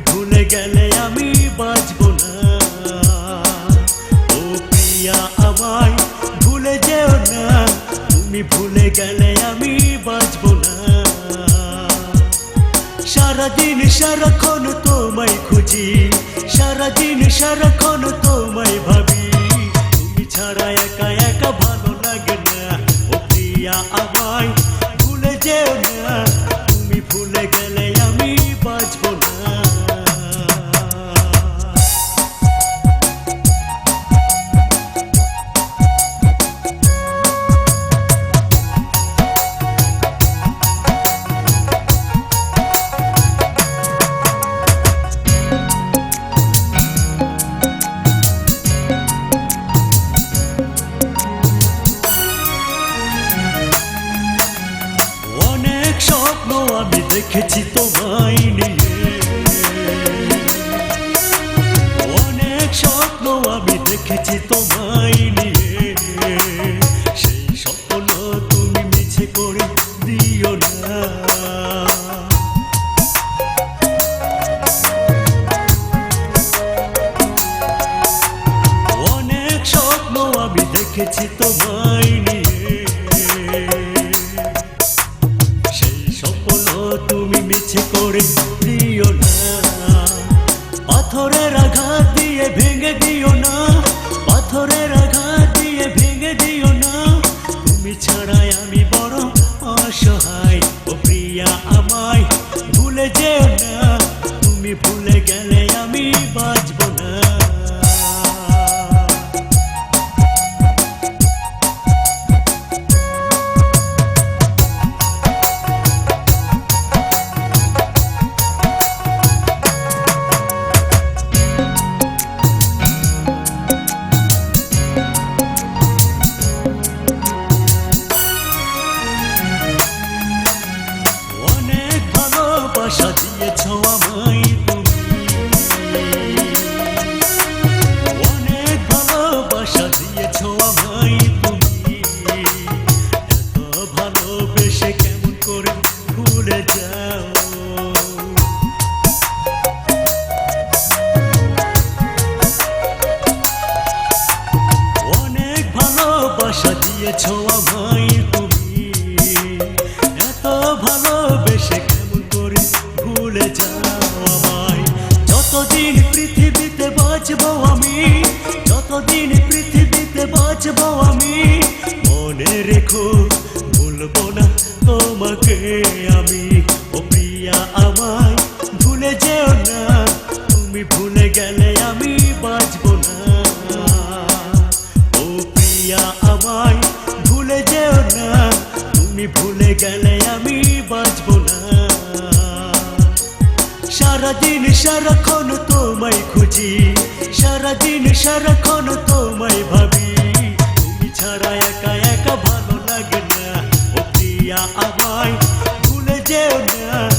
গেলে আমি বাঁচব না। প্রিয়া, আমায় ভুলে যেও না। তুমি ভুলে গেলে আমি বাঁচব না। সারাদিন সারাক্ষণ তোমায় খুঁজি, সারাদিন সারাক্ষণ তোমায় ভাবি। তুমি ছাড়া দেখেছি তোমায় নিয়ে। অনেক স্বপ্ন আমি দেখেছি তোমায় অসহায় প্রিয়া আমায় ভুলে যেও না। তুমি ভুলে গেলে আমি বাঁচব। ভালোবাসা বাঁচবো আমি? যতদিন পৃথিবীতে বাঁচবো আমি? মনে রেখো, ভুলবো না তোমাকে আমি। ও প্রিয়া আমায়, ভুলে যেও না। তুমি ভুলে গেলে আমি বাঁচবো না। ও প্রিয়া আমায়, ভুলে যেও না। তুমি ভুলে গেলে আমি বাঁচব না। সারাদিন সারাক্ষণ তোমায় খুঁজি। সারাদিন সারাক্ষণ তোমায় ভাবি। তুমি ছাড়া একা একা ভালো লাগে না। প্রিয়া, আমায় ভুলে যেও না।